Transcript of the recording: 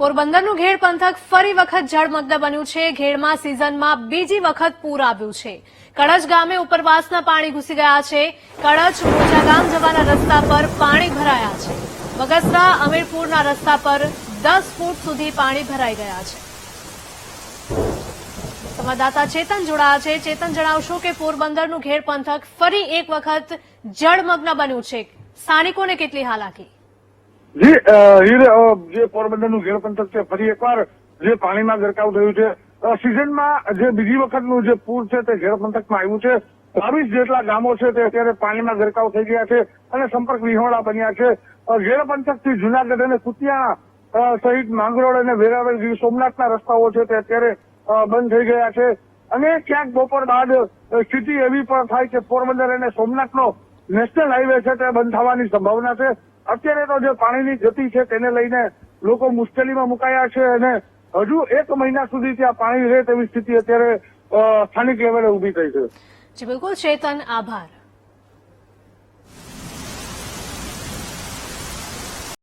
પોરબંદરનું ઘેડ પંથક ફરી વખત જળમગ્ન બન્યું છે. ઘેડમાં સિઝનમાં બીજી વખત પૂર આવ્યું છે. કડચ ગામે ઉપરવાસના પાણી ઘૂસી ગયા છે. કડચ મોજા ગામ જવાના રસ્તા પર પાણી ભરાયા છે. બગસરા અમીરપુરના રસ્તા પર દસ ફૂટ સુધી પાણી ભરાઈ ગયા છે. સંવાદદાતા ચેતન જોડાયા છે. ચેતન, જણાવશો કે પોરબંદરનું ઘેડ પંથક ફરી એક વખત જળમગ્ન બન્યું છે. સ્થાનિકોને કેટલી હાલાકી? જી જે પોરબંદરનું ઘેર પંથક છે, ફરી એકવાર જે પાણીમાં ગરકાવ થયું છે સિઝનમાં જે બીજી વખતનું જે પૂર છે તે ઘેર પંથકમાં આવ્યું છે, બાવીસ જેટલા ગામો છે તે અત્યારે પાણીમાં ગરકાવ થઈ ગયા છે અને સંપર્ક વિહોણા બન્યા છે. ઘેર પંથકથી જુનાગઢ અને કુતિયાણા સહિત માંગરોળ અને વેરાવળ ગીર સોમનાથના રસ્તાઓ છે તે અત્યારે બંધ થઈ ગયા છે. અને ક્યાંક બપોર બાદ સ્થિતિ એવી પણ થાય કે પોરબંદર અને સોમનાથનો નેશનલ હાઈવે છે તે બંધ થવાની સંભાવના છે. અત્યારે તો જે પાણીની ગતિ છે તેને લઈને લોકો મુશ્કેલીમાં મુકાયા છે અને હજુ એક મહિના સુધી ત્યાં પાણી રહે તેવી સ્થિતિ અત્યારે સ્થાનિક લેવલે ઊભી થઈ છે. બિલકુલ. ચેતન, આભાર.